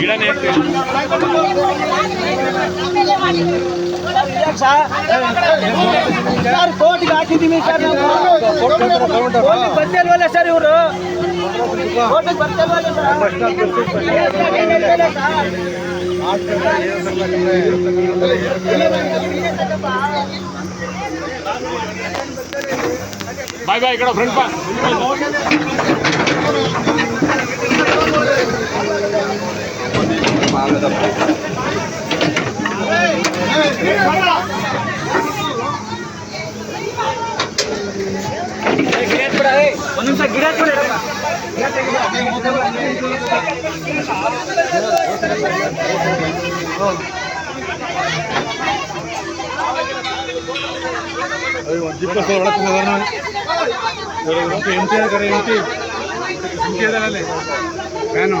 ಗಿಡನೇ ಇರ್ತೀವಿ ಸರ್ ಕೋರ್ಟ್ಗೆ ಹಾಕಿದ್ದೀವಿ ಸರ್ ನಾವು ಕೋರ್ಟಿಗೆ ಬರ್ತಿಲ್ವಲ್ಲ ಸರ್ ಇವರು ಕೋರ್ಟಿಗೆ ಬರ್ತಿಲ್ವಲ್ಲ ಬಾಯ್ ಬಾಯ್ ಈ ಕಡೆ ಫ್ರೆಂಡ್ ಬಾ ಒಂದು ನಿಮಿಷ ಗಿಡ ಕೊಡಿ ಜಿಪ್ಪ ಒಳಗೆ ಎಂಟಿ ಕರೆ ಎಂಟಿ ಎಂಟಿ ಅದರಲ್ಲಿ ಫ್ಯಾನು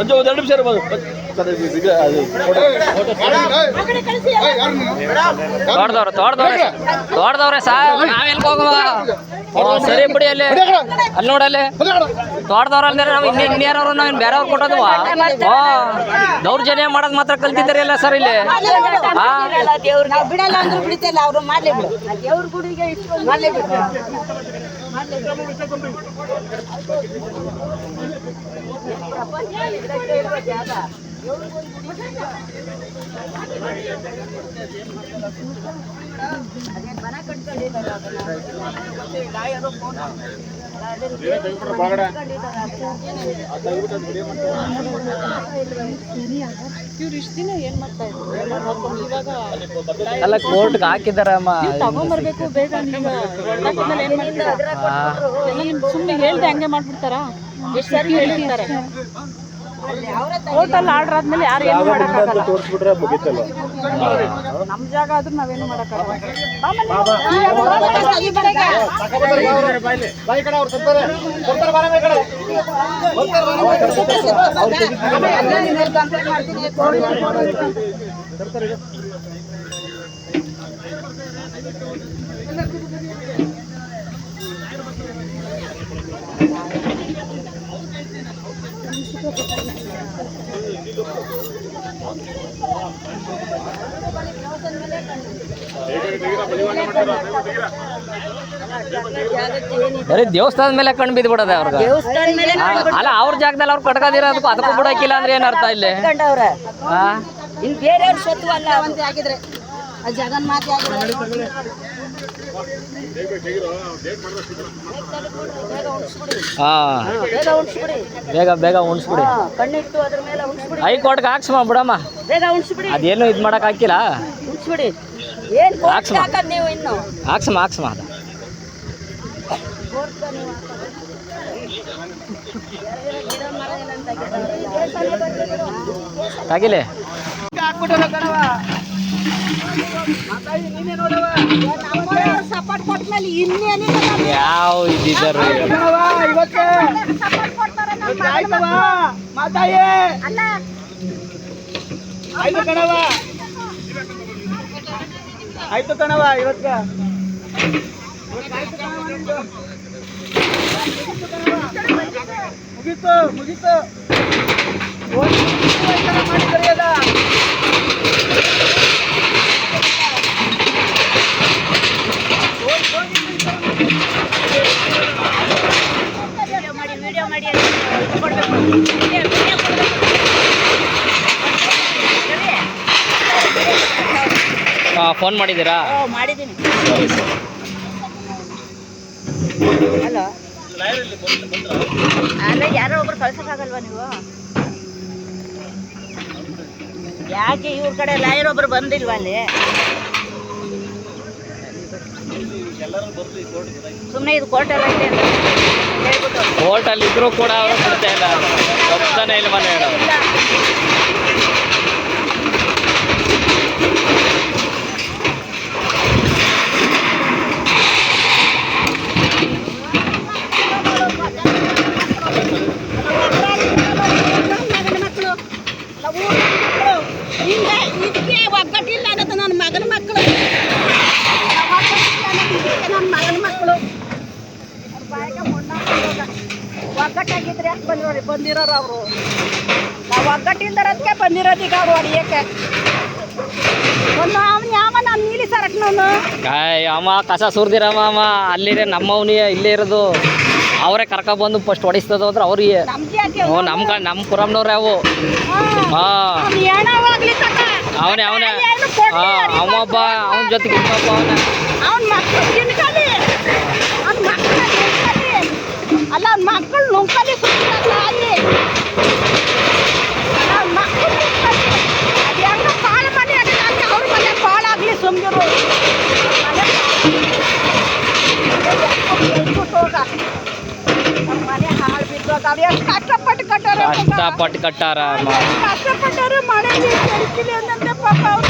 ಒಂದು ಎರಡು ನಿಮಿಷ ಇರ್ಬೋದು. ತೋಟದವ್ರೆ ತೋಟದವ್ರೆ ತೋಟದವ್ರೆ ಸಾರ್ ನಾವೆಲ್ಲಿ ಹೋಗುವ? ಸರಿ ಬಿಡಿ ಅಲ್ಲಿ. ಅಲ್ಲಿ ನೋಡಲ್ಲಿ. ತೋಟದವ್ರ ಅಂದ್ರೆ ನಾವು ಇಲ್ಲಿ ಇನ್ಯಾರವ್ರು ನಾವು ಇನ್ನು ಬೇರೆಯವ್ರು ಕೊಟ್ಟೋದ್ವ? ಓ ದೌರ್ಜನ್ಯ ಮಾಡೋದು ಮಾತ್ರ ಕಲ್ತಿದ್ದಾರೆ ಅಲ್ಲ ಸರ್ ಇಲ್ಲಿ? ಬಿಡಲ್ಲ ಅಂದ್ರೆ ಬಿಡಿತಲ್ಲ ಅವ್ರು ಮಾಡ್ಲಿ ಬಿಡು. ದೇವ್ರ ಗುಡಿಗೆ ಇಟ್ಕೊಂಡು ಮಾಡ್ಲಿ ಬಿಡು. Pues ya, ya ಇವ್ರು ಇಷ್ಟು ದಿನ ಏನ್ ಮಾಡ್ತಾ ಇದ್ರು? ಇವಾಗ ಎಲ್ಲ ಕೋರ್ಟ್ಗೆ ಹಾಕಿದಾರಮ್ಮ ತಗೊಂಬರ್ಬೇಕು ಬೇಗ ನೀವು ಹಾಕಿದ್ಮೇಲೆ ಏನ್ ಮಾಡ್ತೀರಾ? ಸುಮ್ಮನೆ ಹೇಳ್ದೆ ಹಂಗೆ ಮಾಡ್ಬಿಡ್ತಾರ? ಎಷ್ಟು ಸಾರಿ ಹೇಳಿರ್ತಾರೆ. ಕೋರ್ಟಲ್ಲಿ ಆರ್ಡರ್ ಆದ್ಮೇಲೆ ಯಾರು ಏನು ಮಾಡೋಕ್ಕಾಗಲ್ಲ ನಮ್ಮ ಜಾಗ ಆದ್ರೂ ನಾವೇನು ಮಾಡೋಕ್ಕಾಗಲ್ಲ ಕಂಪ್ಲೇಂಟ್ ಮಾಡ್ತೀನಿ ಕೋರ್ಟ್ ಬರೀ ದೇವಸ್ಥಾನದ ಮೇಲೆ ಕಣ್ ಬಿದ್ದು ಅವ್ರ ಅವ್ರಿಗೆ ಮೇಲೆ ಅಲ್ಲ ಅವ್ರ ಜಾಗದಲ್ಲಿ ಅವ್ರು ಕಟ್ಕೋದಿರೋದಕ್ಕೂ ಅದಕ್ಕೂ ಬಿಡಕ್ಕಿಲ್ಲ ಅಂದ್ರೆ ಏನ್ ಅರ್ಥ ಇಲ್ಲಿ? ಸ್ವತ್ತು ಅಲ್ಲ ಅಂತ ಆಗಿದ್ರೆ ಆ ಜಗನ್ ಮಾತೆ ಆಗಿದ್ರೆ ಹಾ. ಬೇಗ ಉಣ್ಸ್ಬಿಡಿ. ಬೇಗ ಬೇಗ ಉಣಿಸ್ಬಿಡಿ. ಕಣ್ಣಿಟ್ಟು ಅದ್ರ ಮೇಲೆ ಉಣ್ಸ್ಬಿಡಿ. ಹೈಕೋರ್ಟ್ಗೆ ಹಾಕ್ಸಮ್ಮ ಬಿಡಮ್ಮ. ಬೇಗ ಉಣ್ಸ್ಬಿಡಿ. ಅದೇನು ಇದು ಮಾಡಕ್ ಹಾಕಿಲ್ಲ. ಉಣ್ಸ್ಬಿಡಿ. ಏನ್ ಕೋರ್ಟ್ ಹಾಕ್ಸ್ಮ. ಹಾಕದ್ ನೀವು ಇನ್ನು? ಹಾಕ್ಸಮ್ಮ ಹಾಕ್ಸಮ್ಮ ಅದ. ಹಾಕ್ಬಿಟ್ಟು ಕಣವ ಸಪೋರ್ಟ್ ಕೊಟ್ಮೇಲೆ ಇನ್ನೇನಿಲ್ಲ ಯಾವ ಇದ್ದಿದ್ದಾರೆ ಕಣವ ಇವತ್ತೇ ಇವತ್ತು ಅಲ್ಲ ಮಾತಾಯಿ ಆಯ್ತು ಕಣವ ಆಯ್ತು ಹೋಗಿ ಈ ಮಾಡಿ ವಿಡಿಯೋ ಮಾಡಿ ಫೋನ್ ಮಾಡಿದ್ದೀರಾ ಮಾಡಿದ್ದೀನಿ. ಹಲೋ? ಅಲ್ಲ, ಯಾರೋ ಒಬ್ರು ಕಳ್ಸೋಕ್ಕಾಗಲ್ವಾ ನೀವು? ಯಾಕೆ ಇವ್ರ ಕಡೆ ಲಾಯರ್ ಒಬ್ರು ಬಂದಿಲ್ವಾ ಅಲ್ಲಿ? ಸುಮ್ಮನೆ ಇದು ಕೋರ್ಟ್ ಎಲ್ಲ ಇದೆ ಅಂತ ಹೇಳ್ಬಿಟ್ಟು ಕೋರ್ಟಲ್ಲಿ ಇದ್ರೂ ಕೂಡ ಅವರು ಬಿಡ್ತಾ ಇಲ್ಲ ಶಬ್ದನೇ ಇಲ್ಲ ಮನೆ ಮಕ್ಕಳು ಇದಕ್ಕೆ ಒಗ್ಗಟ್ಟಿಲ್ಲ ಅನ್ನೋದು ನನ್ನ ಮಗನ ಮಕ್ಕಳು ನಾವು ಒಗ್ಗಟ್ಟಿಲ್ಲ ಅನ್ನೋದು ಇದಕ್ಕೆ ನನ್ನ ಮಗನ ಮಕ್ಕಳು ಮಣ್ಣ್. ಒಗ್ಗಟ್ಟಾಗಿದ್ರೆ ಯಾಕೆ ಬಂದಿರೋರು ಬಂದಿರೋರು ಅವರು? ನಾವು ಒಗ್ಗಟ್ಟಿಲ್ದರದಕ್ಕೆ ಬಂದಿರೋದು ಈಗ ಅವ್ರು ಹೊಡಿಯಕ್ಕೆ ಒಂದು ಅವನು ಯಾವ ನಾನು? ನೀಲಿ ಅಮ್ಮ ಕಸ ಸುರ್ದಿರಮ್ಮ ಅಮ್ಮ ಅಲ್ಲಿದೆ ನಮ್ಮವನಿ ಇಲ್ಲೇ ಇರೋದು. ಅವರೇ ಕರ್ಕೊಬಂದು ಫಸ್ಟ್ ಹೊಡಿಸ್ತದ ಅಂದ್ರೆ ಅವ್ರಿಗೆ ಹ್ಞೂ ನಮ್ಮ ಕ ನಮ್ಮ ಕುರಮ್ನವ್ರೆ ಅವು. ಹಾಂ. ಅವ್ನು ತಕ? ಅವನೇ ಹಾಂ ಅವ್ನಿಗೆ ಅವನ ಜೊತೆಗೆ ಇನ್ನೊಬ್ಬ ಅವನೇ. ಅವ್ನ ಮಕ್ಕಳು ತಿನ್ಕಲಿ ಅವ್ನ ಮಕ್ಕಳು ನುಂಕಲಿ ಅಲ್ಲ ಅವ್ನ ಮಕ್ಕಳು ನುಂಕಲಿ ಸುತ್ತ ತಾಯಿ ಅವ್ನ ಮಕ್ಕಳು ನುಂಕಲಿ ಅದು ಹೆಂಗ ಪಾಳು ಮನೆ ಆಗಲಿ ಅವ್ರ ಮನೆ ಪಾಳಾಗ್ಲಿ ಸುಮ್ಗಿರು ಮನೆ ಬಿಟ್ಬಿಟ್ಟು ಹೋಗ ನಮ್ಮ ಮನೆ ಹಾಳು ಬಿದ್ದೋಗ ಅವ್ರು ಎಷ್ಟು ಕಷ್ಟಪಟ್ಟು ಕಟ್ಟಾರೆ ಕಷ್ಟಪಟ್ಟು ಕಟ್ಟಾರ ಅಮ್ಮ ಕಷ್ಟಪಟ್ಟವ್ರು ಮನೆ ಕೆಡಿಸಿಲಿ ಅಂದಂತೆ ಪಾಪ ಅವರು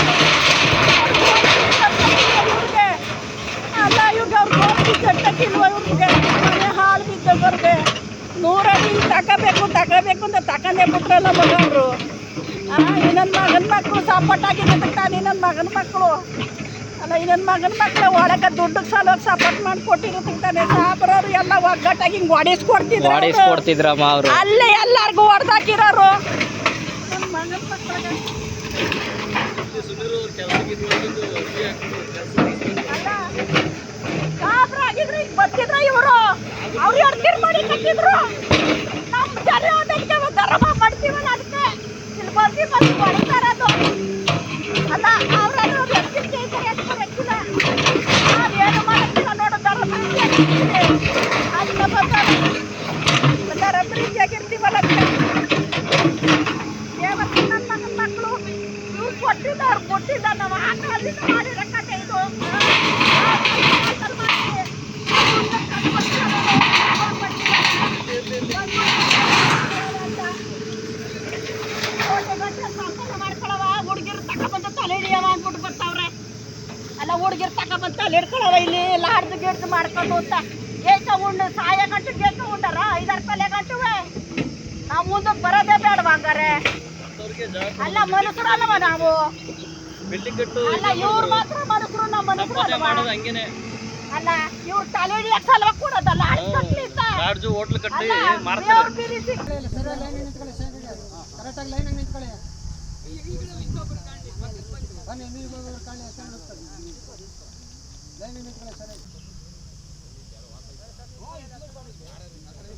ಇವ್ರಿಗೆ ಅಲ್ಲ ಇವ್ರಿಗೆ ಅವ್ರು ಗೋಪಿ ಕಟ್ಟಕ್ಕಿಲ್ವ ಇವ್ರಿಗೆ ಮನೆ ಹಾಳು ಬಿದ್ದವ್ರಿಗೆ ನೂರಡಿ ತಗೋಬೇಕು ಅಂತ ತಕೊಂಡೇ ಬಿಟ್ರಲ್ಲ ಮಗನರು. ಇನ್ನೊಂದು ಮಗನ ಮಕ್ಕಳು ಸಪೋರ್ಟಾಗಿದೆ ತಾನು ಇನ್ನೊಂದು ಮಗನ ಮಕ್ಕಳು ಅಲ್ಲ ಇನ್ನೊಂದು ಮಗನ ಮಕ್ಕಳು ಒಳಗೆ ದುಡ್ಡು ಸಲುವಾಗಿ ಸಪೋರ್ಟ್ ಮಾಡಿ ಕೊಟ್ಟಿರುತ್ತೆ ತಾನೆ ಸಾಬ್ರವ್ರು ಎಲ್ಲ ಒಗ್ಗಟ್ಟಾಗಿ ಹಿಂಗೆ ಹೊಡಿಸ್ಕೊಡ್ತಿದ್ರು ಅವ್ರು. ಅಲ್ಲೇ ಎಲ್ಲಾರ್ಗು ಹೊಡೆದಾಕಿರೋರು. ಮಗನ ಮಕ್ಕಳಿಗೆ ಈಗ ಬರ್ತಿದ್ರ ಇವರು. ಅವ್ರು ಎಡ್ತಿರ್ ಮಾಡಿ ಕಟ್ಟಿದ್ರು. ನಮ್ಮ ಜನ ಅದಕ್ಕೆ ಧರ್ಮ ಮಾಡ್ತೀವಲ್ಲ ಅದಕ್ಕೆ ಇಲ್ಲಿ ಬರ್ತಿ ಬಂದು ಹೊಡಿತಾರದು ಅಲ್ಲ ಅವ್ರನ್ನು ವ್ಯಕ್ತಿಗೆ ಎತ್ತಿಲ್ಲ ನಾವೇನು ಮಾಡಕ್ಕಿಲ್ಲ ನೋಡು ಧರ್ಮ ಅದಕ್ಕೆ ಬರ್ತಾರೆ ಎಲ್ಲರ ಪ್ರೀತಿಯಾಗಿರ್ತೀವಲ್ಲ ದೇವಕ್ಕೆ ನನ್ನ ಮಗನ ಮಕ್ಕಳು ಇವ್ರು ಕೊಟ್ಟಿಲ್ಲ ಅವ್ರು ಕೊಟ್ಟಿಲ್ಲ ನಾವು ಆ ಕಾಲದಿಂದ ಮಾಡಿರೋ ಕಥೆ ಇದು ಹುಡುಗಿರು ತಗೊಬಂದು ತಲೆ ಹಿಡಿಯವ ಅಂದ್ಬಿಟ್ಟು ಬರ್ತಾವ್ರೆ ಅಲ್ಲ ಹುಡುಗಿರು ತಗೊಬಂದು ತಲೆ ಹಿಡ್ಕೊಳವ ಇಲ್ಲಿ ಮಾಡ್ಕೊಂಡು ಅಂತ ಏಕ ಉಂಡು ಸಾಯ ಗಂಟು ಏಕ ಉಂಡಾರ ಐದಾರು ಪಲ್ಯ ಗಂಟುವೆ ನಾವು ಮುಂದಕ್ಕೆ ಬರೋದೇ ಬೇಡವ ಹಂಗಾರೆ ಅಲ್ಲ ಅಲ್ಲವ ನಾವು ಅಲ್ಲ ಇವ್ರು ಮಾತ್ರ ಮನುಷ್ಯರು ನಾವು ಮನುಷ್ಯರಲ್ವ ಅಲ್ಲ ಇವ್ರು ತಲೆ ಹಿಡಿಯಕ್ ಸಲುವ ಕೊಡೋದಲ್ಲ ಸೈಕಲ್ ಲೈನ್ ನಿಂತ್ಕೊಳ್ಳಿ ಹೋಯ್ತಾವನಲ್ಲ ಫ್ಯಾಮಿಲಿ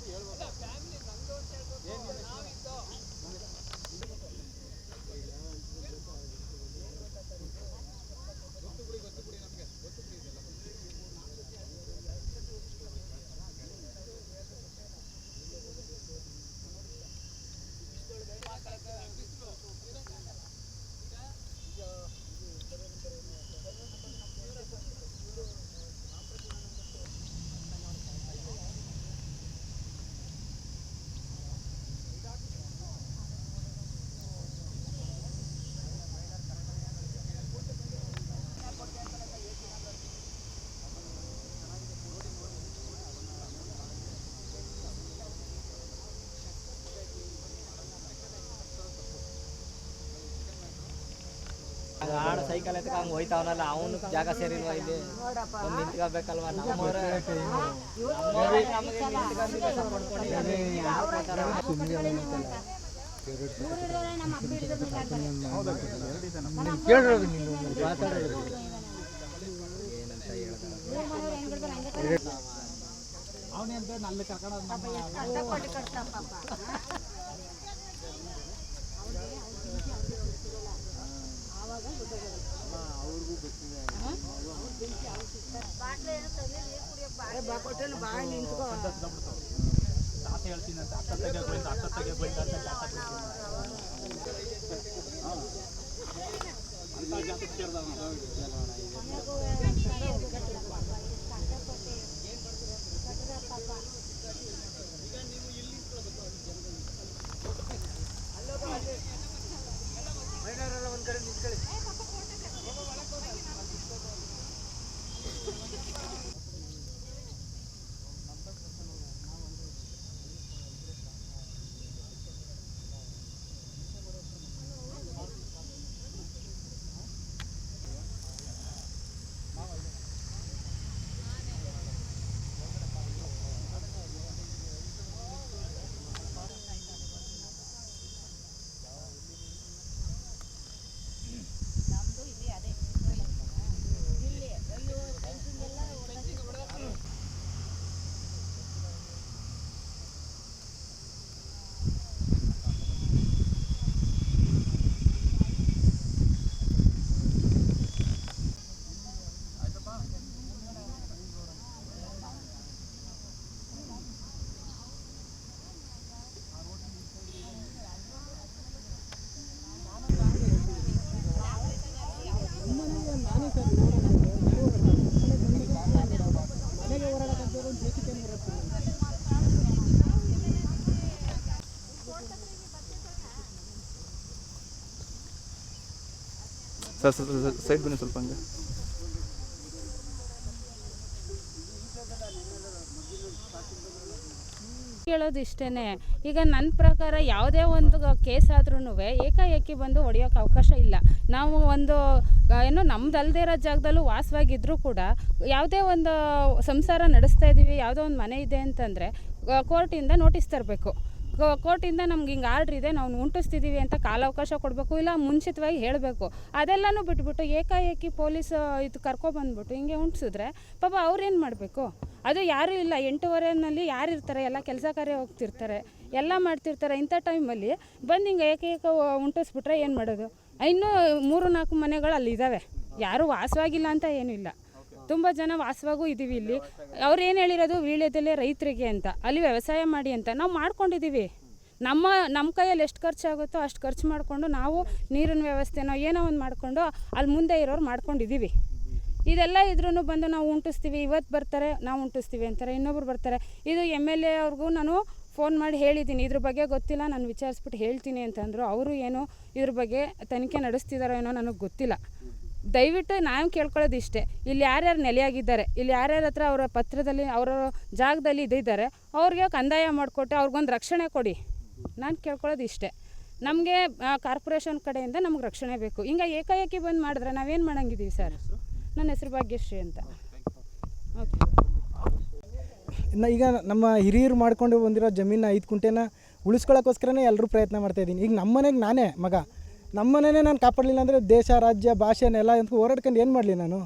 ಸೇರಿಲ್ವಾ ಇಲ್ಲಿ ಒಂದು ಅಂತ ನಮ್ಮವ್ರೆ ನಮ್ಮವ್ರೆ ನಮಗೆ ನಿಂತ್ಕೊಂಡು ಹೋಯ್ತಾವನಲ್ಲ ಪಡ್ಕೊಂಡಿದ್ದಾರೆ. ಜಾಗ ಸೇರಿಲ್ವಾ ಇಲ್ಲಿ? ಒಂದು ನಿಂತ್ಕೋಬೇಕಲ್ವಾ ತಾತ ಹೇಳ್ತೀನಿ ಅಂತ. ಅತ್ತ ತೆಗೆ ಬೈದ ಅತ್ತ ತೆಗೆ ಬೈದ ಅಂತ ತಾತ ಬಿಡ್ತೀನಿ. ಅಂತ ಜಾತಕ ಸೇರ್ದವ ನಾವು. ಸೈಡ್ ಬನ್ನಿ ಸ್ವಲ್ಪ ಹಂಗೆ. ಕೇಳೋದು ಇಷ್ಟೇ ಈಗ ನನ್ನ ಪ್ರಕಾರ ಯಾವುದೇ ಒಂದು ಕೇಸ್ ಆದ್ರೂ ಏಕಾಏಕಿ ಬಂದು ಹೊಡೆಯೋಕೆ ಅವಕಾಶ ಇಲ್ಲ. ನಾವು ಒಂದು ಏನು ನಮ್ದಲ್ಲದೇ ಇರೋ ಜಾಗದಲ್ಲೂ ವಾಸವಾಗಿದ್ದರೂ ಕೂಡ ಯಾವುದೇ ಒಂದು ಸಂಸಾರ ನಡೆಸ್ತಾ ಇದ್ದೀವಿ ಯಾವುದೋ ಒಂದು ಮನೆ ಇದೆ ಅಂತಂದರೆ ಕೋರ್ಟಿಂದ ನೋಟಿಸ್ ತರಬೇಕು. ಕೋರ್ಟಿಂದ ನಮ್ಗೆ ಹಿಂಗೆ ಆರ್ಡ್ರ್ ಇದೆ, ನಾವು ಉಂಟಿಸ್ತಿದ್ದೀವಿ ಅಂತ ಕಾಲಾವಕಾಶ ಕೊಡಬೇಕು, ಇಲ್ಲ ಮುಂಚಿತವಾಗಿ ಹೇಳಬೇಕು. ಅದೆಲ್ಲನೂ ಬಿಟ್ಬಿಟ್ಟು ಏಕಾಏಕಿ ಪೊಲೀಸ್ ಇದು ಕರ್ಕೊಬಂದ್ಬಿಟ್ಟು ಹಿಂಗೆ ಉಂಟಿಸಿದ್ರೆ ಪಾಪ ಅವ್ರೇನು ಮಾಡಬೇಕು? ಅದು ಯಾರೂ ಇಲ್ಲ, ಎಂಟೂವರೆನಲ್ಲಿ ಯಾರು ಇರ್ತಾರೆ, ಎಲ್ಲ ಕೆಲಸ ಕಾರ್ಯ ಹೋಗ್ತಿರ್ತಾರೆ, ಎಲ್ಲ ಮಾಡ್ತಿರ್ತಾರೆ ಇಂಥ ಟೈಮಲ್ಲಿ ಬಂದು ಹಿಂಗೆ ಏಕೈಕ ಉಂಟಿಸ್ಬಿಟ್ರೆ ಏನು ಮಾಡೋದು? ಇನ್ನೂ ಮೂರು ನಾಲ್ಕು ಮನೆಗಳು ಅಲ್ಲಿ ಇದ್ದಾವೆ ಯಾರೂ ವಾಸವಾಗಿಲ್ಲ ಅಂತ ಏನೂ ಇಲ್ಲ. ತುಂಬ ಜನ ವಾಸವಾಗೂ ಇದ್ದೀವಿ ಇಲ್ಲಿ. ಅವ್ರು ಏನು ಹೇಳಿರೋದು? ವೀಳ್ಯದಲ್ಲೇ ರೈತರಿಗೆ ಅಂತ. ಅಲ್ಲಿ ವ್ಯವಸಾಯ ಮಾಡಿ ಅಂತ. ನಾವು ಮಾಡ್ಕೊಂಡಿದ್ದೀವಿ ನಮ್ಮ ನಮ್ಮ ಕೈಯಲ್ಲಿ ಎಷ್ಟು ಖರ್ಚಾಗುತ್ತೋ ಅಷ್ಟು ಖರ್ಚು ಮಾಡಿಕೊಂಡು ನಾವು ನೀರಿನ ವ್ಯವಸ್ಥೆನೋ ಏನೋ ಒಂದು ಮಾಡಿಕೊಂಡು ಅಲ್ಲಿ ಮುಂದೆ ಇರೋರು ಮಾಡ್ಕೊಂಡಿದ್ದೀವಿ ಇದೆಲ್ಲ ಇದ್ರೂ ಬಂದು ನಾವು ಉಂಟಿಸ್ತೀವಿ. ಇವತ್ತು ಬರ್ತಾರೆ, ನಾವು ಉಂಟಿಸ್ತೀವಿ ಅಂತಾರೆ. ಇನ್ನೊಬ್ರು ಬರ್ತಾರೆ. ಇದು ಎಂ ಎಲ್ ಎ ಅವ್ರಿಗೂ ನಾನು ಫೋನ್ ಮಾಡಿ ಹೇಳಿದ್ದೀನಿ ಇದ್ರ ಬಗ್ಗೆ ಗೊತ್ತಿಲ್ಲ. ನಾನು ವಿಚಾರಿಸ್ಬಿಟ್ಟು ಹೇಳ್ತೀನಿ ಅಂತಂದರು. ಅವರು ಏನು ಇದ್ರ ಬಗ್ಗೆ ತನಿಖೆ ನಡೆಸ್ತಿದಾರೋ ಏನೋ ನನಗೆ ಗೊತ್ತಿಲ್ಲ. ದಯವಿಟ್ಟು ನಾನು ಕೇಳ್ಕೊಳ್ಳೋದು ಇಷ್ಟೇ ಇಲ್ಲಿ ಯಾರ್ಯಾರು ನೆಲೆಯಾಗಿದ್ದಾರೆ, ಇಲ್ಲಿ ಯಾರ್ಯಾರ ಹತ್ರ ಅವರ ಪತ್ರದಲ್ಲಿ, ಅವರ ಜಾಗದಲ್ಲಿ ಇದ್ದಿದ್ದಾರೆ, ಅವ್ರಿಗೆ ಕಂದಾಯ ಮಾಡಿಕೊಟ್ಟು ಅವ್ರಿಗೊಂದು ರಕ್ಷಣೆ ಕೊಡಿ. ನಾನು ಕೇಳ್ಕೊಳ್ಳೋದು ಇಷ್ಟೇ ನಮಗೆ ಕಾರ್ಪೊರೇಷನ್ ಕಡೆಯಿಂದ ನಮ್ಗೆ ರಕ್ಷಣೆ ಬೇಕು. ಹಿಂಗೆ ಏಕಾಏಕಿ ಬಂದು ಮಾಡಿದ್ರೆ ನಾವೇನು ಮಾಡಂಗಿದ್ದೀವಿ ಸರ್? ನನ್ನ ಹೆಸರು ಭಾಗ್ಯಶ್ರೀ ಅಂತ. ಓಕೆ ಇನ್ನು ಈಗ ನಮ್ಮ ಹಿರಿಯರು ಮಾಡ್ಕೊಂಡು ಬಂದಿರೋ ಜಮೀನ ಐದು ಕುಂಟೆನ ಉಳಿಸ್ಕೊಳ್ಳೋಕ್ಕೋಸ್ಕರನೇ ಎಲ್ಲರೂ ಪ್ರಯತ್ನ ಮಾಡ್ತಾ ಇದ್ದೀನಿ. ಈಗ ನಮ್ಮ ಮನೆಗೆ ನಾನೇ ಮಗ. ನಮ್ಮ ಮನೆನೇ ನಾನು ಕಾಪಾಡಲಿಲ್ಲ ಅಂದರೆ ದೇಶ, ರಾಜ್ಯ ಭಾಷೆನೆಲ್ಲ ನೆಲ ಅಂತ ಹೋರಾಡ್ಕೊಂಡು ಏನು ಮಾಡಲಿ ನಾನು?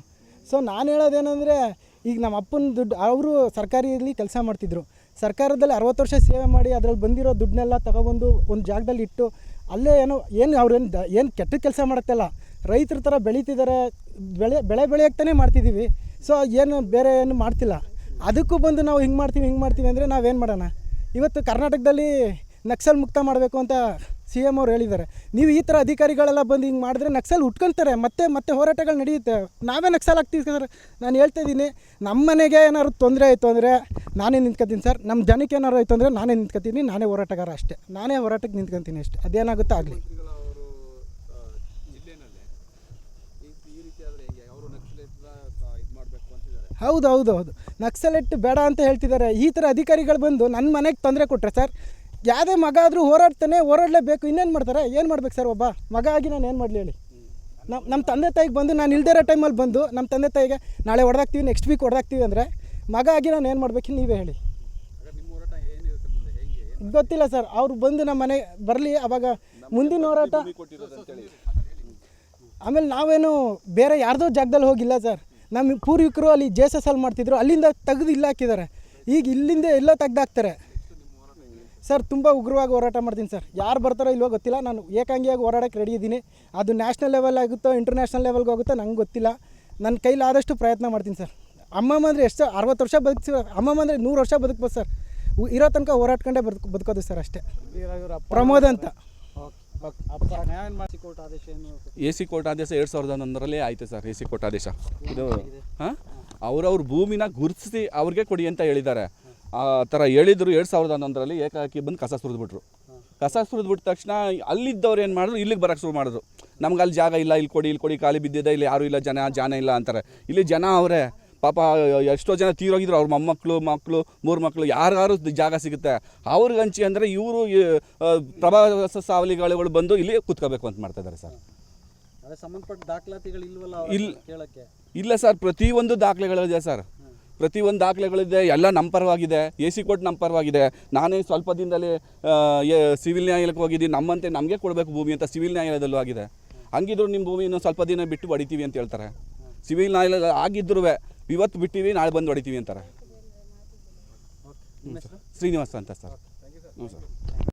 ಸೊ ನಾನು ಹೇಳೋದೇನೆಂದರೆ, ಈಗ ನಮ್ಮ ಅಪ್ಪನ ದುಡ್ಡು, ಅವರು ಸರ್ಕಾರಿಯಲ್ಲಿ ಕೆಲಸ ಮಾಡ್ತಿದ್ರು. ಸರ್ಕಾರದಲ್ಲಿ ಅರವತ್ತು ವರ್ಷ ಸೇವೆ ಮಾಡಿ ಅದರಲ್ಲಿ ಬಂದಿರೋ ದುಡ್ಡನ್ನೆಲ್ಲ ತಗೊಬಂದು ಒಂದು ಜಾಗದಲ್ಲಿ ಇಟ್ಟು, ಅಲ್ಲೇ ಏನೋ, ಏನು ಅವ್ರೇನು ದ, ಏನು ಕೆಟ್ಟ ಕೆಲಸ ಮಾಡುತ್ತಲ್ಲ ರೈತರ ಥರ ಬೆಳೀತಿದ್ದಾರೆ ಬೆಳೆ ಬೆಳೆ ಬೆಳೆಯೋಕ್ತಾನೆ ಮಾಡ್ತಿದ್ದೀವಿ ಸೊ ಏನು ಬೇರೆ ಏನು ಮಾಡ್ತಿಲ್ಲ. ಅದಕ್ಕೂ ಬಂದು ನಾವು ಹಿಂಗೆ ಮಾಡ್ತೀವಿ ಹಿಂಗೆ ಮಾಡ್ತೀವಿ ಅಂದರೆ ನಾವೇನು ಮಾಡೋಣ? ಇವತ್ತು ಕರ್ನಾಟಕದಲ್ಲಿ ನಕ್ಸಲ್ ಮುಕ್ತ ಮಾಡಬೇಕು ಅಂತ ಸಿ ಎಂ ಅವ್ರು ಹೇಳಿದ್ದಾರೆ. ನೀವು ಈ ಥರ ಅಧಿಕಾರಿಗಳೆಲ್ಲ ಬಂದು ಹಿಂಗೆ ಮಾಡಿದ್ರೆ ನಕ್ಸಲ್ ಉಟ್ಕೊಳ್ತಾರೆ. ಮತ್ತೆ ಮತ್ತೆ ಹೋರಾಟಗಳು ನಡೆಯುತ್ತೆ. ನಾವೇ ನಕ್ಸಲ್ ಆಗ್ತೀವಿ ಸರ್. ನಾನು ಹೇಳ್ತಾ ಇದ್ದೀನಿ, ನಮ್ಮ ಮನೆಗೆ ಏನಾದ್ರು ತೊಂದರೆ ಆಯಿತು ಅಂದರೆ ನಾನೇ ನಿಂತ್ಕೊತೀನಿ ಸರ್. ನಮ್ಮ ಜನಕ್ಕೆ ಏನಾರು ಆಯಿತು ಅಂದರೆ ನಾನೇ ನಿಂತ್ಕೊತೀನಿ. ನಾನೇ ಹೋರಾಟಗಾರ ಅಷ್ಟೇ. ನಾನೇ ಹೋರಾಟಕ್ಕೆ ನಿಂತ್ಕೊತೀನಿ ಅಷ್ಟೇ. ಅದೇನಾಗುತ್ತೆ ಆಗಲಿ. ಹೌದು ಹೌದು ಹೌದು. ನಕ್ಸಲೆಟ್ ಬೇಡ ಅಂತ ಹೇಳ್ತಿದ್ದಾರೆ. ಈ ಥರ ಅಧಿಕಾರಿಗಳು ಬಂದು ನನ್ನ ಮನೆಗೆ ತೊಂದರೆ ಕೊಟ್ಟರೆ ಸರ್ ಯಾವುದೇ ಮಗ ಆದರೂ ಹೋರಾಡ್ತಾನೆ, ಹೋರಾಡಲೇಬೇಕು. ಇನ್ನೇನು ಮಾಡ್ತಾರೆ? ಏನು ಮಾಡ್ಬೇಕು ಸರ್ ಒಬ್ಬ? ಮಗ ಆಗಿ ನಾನು ಏನು ಮಾಡಲಿ ಹೇಳಿ? ನಮ್ಮ ನಮ್ಮ ತಂದೆ ತಾಯಿಗೆ ಬಂದು ನಾನು ಇಲ್ದೇ ಇರೋ ಟೈಮಲ್ಲಿ ಬಂದು ನಮ್ಮ ತಂದೆ ತಾಯಿಗೆ ನಾಳೆ ಹೊಡೆದಾಕ್ತೀವಿ ನೆಕ್ಸ್ಟ್ ವೀಕ್ ಹೊಡೆದಾಕ್ತೀವಿ ಅಂದರೆ ಮಗ ಆಗಿ ನಾನು ಏನು ಮಾಡಬೇಕು ನೀವೇ ಹೇಳಿ. ಗೊತ್ತಿಲ್ಲ ಸರ್. ಅವ್ರು ಬಂದು ನಮ್ಮ ಮನೆ ಬರಲಿ, ಅವಾಗ ಮುಂದಿನ ಹೋರಾಟ. ಆಮೇಲೆ ನಾವೇನು ಬೇರೆ ಯಾರ್ದೋ ಜಾಗದಲ್ಲಿ ಹೋಗಿಲ್ಲ ಸರ್. ನಮ್ಮ ಪೂರ್ವಿಕರು ಅಲ್ಲಿ ಜೆ ಎಸ್ ಎಸ್ ಅಲ್ಲಿ ಮಾಡ್ತಿದ್ರು, ಅಲ್ಲಿಂದ ತೆಗೆದು ಇಲ್ಲ ಹಾಕಿದ್ದಾರೆ. ಈಗ ಇಲ್ಲಿಂದ ಎಲ್ಲ ತೆಗ್ದಾಕ್ತಾರೆ. ಸರ್ ತುಂಬ ಉಗ್ರವಾಗಿ ಹೋರಾಟ ಮಾಡ್ತೀನಿ ಸರ್. ಯಾರು ಬರ್ತಾರೋ ಇಲ್ವೋ ಗೊತ್ತಿಲ್ಲ. ನಾನು ಏಕಾಂಗಿಯಾಗಿ ಹೋರಾಡಕ್ಕೆ ರೆಡಿ ಇದ್ದೀನಿ. ಅದು ನ್ಯಾಷನಲ್ ಲೆವೆಲ್ ಆಗುತ್ತೋ ಇಂಟರ್ನ್ಯಾಷನಲ್ ಲೆವೆಲ್ಗೆ ಹೋಗುತ್ತೋ ನಂಗೆ ಗೊತ್ತಿಲ್ಲ. ನನ್ನ ಕೈಲಾದಷ್ಟು ಪ್ರಯತ್ನ ಮಾಡ್ತೀನಿ ಸರ್. ಅಮ್ಮಮ್ಮ ಅಂದರೆ ಎಷ್ಟು ಅರವತ್ತು ವರ್ಷ ಬದುಕ್ಸಿ ಅಮ್ಮಮ್ಮ ಅಂದರೆ ನೂರು ವರ್ಷ ಬದುಕ್ಬೋದು ಸರ್. ಉ- ಇರೋ ತನಕ ಹೋರಾಡ್ಕೊಂಡೇ ಬದುಕು ಬದುಕೋದು ಸರ್ ಅಷ್ಟೇ. ಪ್ರಮೋದ್ ಅಂತ. ಎ ಸಿ ಕೋರ್ಟ್ ಆದೇಶ ಎರಡು ಸಾವಿರದ ಹನ್ನೊಂದರಲ್ಲಿ ಆಯ್ತು ಸರ್ ಎ ಸಿ ಕೋರ್ಟ್ ಆದೇಶ. ಇದು ಹಾಂ? ಅವ್ರವ್ರ ಭೂಮಿನ ಗುರುತಿಸಿ ಅವ್ರಿಗೆ ಕೊಡಿ ಅಂತ ಹೇಳಿದ್ದಾರೆ. ಆ ಥರ ಹೇಳಿದ್ರು ಎರಡು ಸಾವಿರದ ಹನ್ನೊಂದರಲ್ಲಿ ಏಕಾಕಿ ಬಂದು ಕಸ ಸುರಿದ್ಬಿಟ್ರು ಕಸ ಸುರಿದ್ಬಿಟ್ಟ ತಕ್ಷಣ ಅಲ್ಲಿದ್ದವ್ರು ಏನು ಮಾಡಿದ್ರು? ಇಲ್ಲಿಗೆ ಬರೋಕ್ಕೆ ಶುರು ಮಾಡಿದ್ರು. ನಮ್ಗೆ ಅಲ್ಲಿ ಜಾಗ ಇಲ್ಲ ಇಲ್ಲಿ ಕೊಡಿ ಇಲ್ಲಿ ಕೊಡಿ ಖಾಲಿ ಬಿದ್ದಿದೆ ಇಲ್ಲಿ ಯಾರೂ ಇಲ್ಲ ಜನ ಜಾನ ಇಲ್ಲ ಅಂತಾರೆ. ಇಲ್ಲಿ ಜನ ಅವರೇ ಪಾಪ ಎಷ್ಟೋ ಜನ ತೀರೋಗಿದ್ರು. ಅವ್ರ ಮೊಮ್ಮಕ್ಕಳು ಮಕ್ಕಳು ಮೂರು ಮಕ್ಕಳು ಯಾರ್ಯಾರು ಜಾಗ ಸಿಗುತ್ತೆ. ಅವ್ರಿಗೆ ಹಂಚಿ ಅಂದರೆ ಇವರು ಪ್ರವಾಸ ಸಾವಲಿಗಳು ಬಂದು ಇಲ್ಲಿ ಕೂತ್ಕೋಬೇಕು ಅಂತ ಮಾಡ್ತಾ ಇದ್ದಾರೆ ಸರ್. ಸಂಬಂಧಪಟ್ಟ ದಾಖಲಾತಿಗಳು ಇಲ್ವಲ್ಲ ಇಲ್ಲ ಸರ್ ಪ್ರತಿಯೊಂದು ದಾಖಲೆಗಳಿದೆ ಸರ್. ಪ್ರತಿಯೊಂದು ದಾಖಲೆಗಳಿದೆ ಎಲ್ಲ ನಮ್ಮ ಪರವಾಗಿದೆ ಎ ಸಿ ಕೋರ್ಟ್ ನಮ್ಮ ಪರವಾಗಿದೆ. ನಾನೇ ಸ್ವಲ್ಪ ದಿನದಲ್ಲಿ ಸಿವಿಲ್ ನ್ಯಾಯಾಲಯಕ್ಕೆ ಹೋಗಿದ್ದೀನಿ ನಮ್ಮಂತೆ ನಮಗೆ ಕೊಡಬೇಕು ಭೂಮಿ ಅಂತ ಸಿವಿಲ್ ನ್ಯಾಯಾಲಯದಲ್ಲೂ ಆಗಿದೆ. ಹಂಗಿದ್ರು ನಿಮ್ಮ ಭೂಮಿ ಇನ್ನೊಂದು ಸ್ವಲ್ಪ ದಿನ ಬಿಟ್ಟು ಹೊಡಿತೀವಿ ಅಂತ ಹೇಳ್ತಾರೆ. ಸಿವಿಲ್ ನ್ಯಾಯಾಲಯ ಆಗಿದ್ರೂ ಇವತ್ತು ಬಿಟ್ಟಿವಿ ನಾಳೆ ಬಂದು ಹೊಡಿತೀವಿ ಅಂತಾರೆ. ಶ್ರೀನಿವಾಸ ಅಂತ ಸರ್. ಹ್ಞೂ ಸರ್.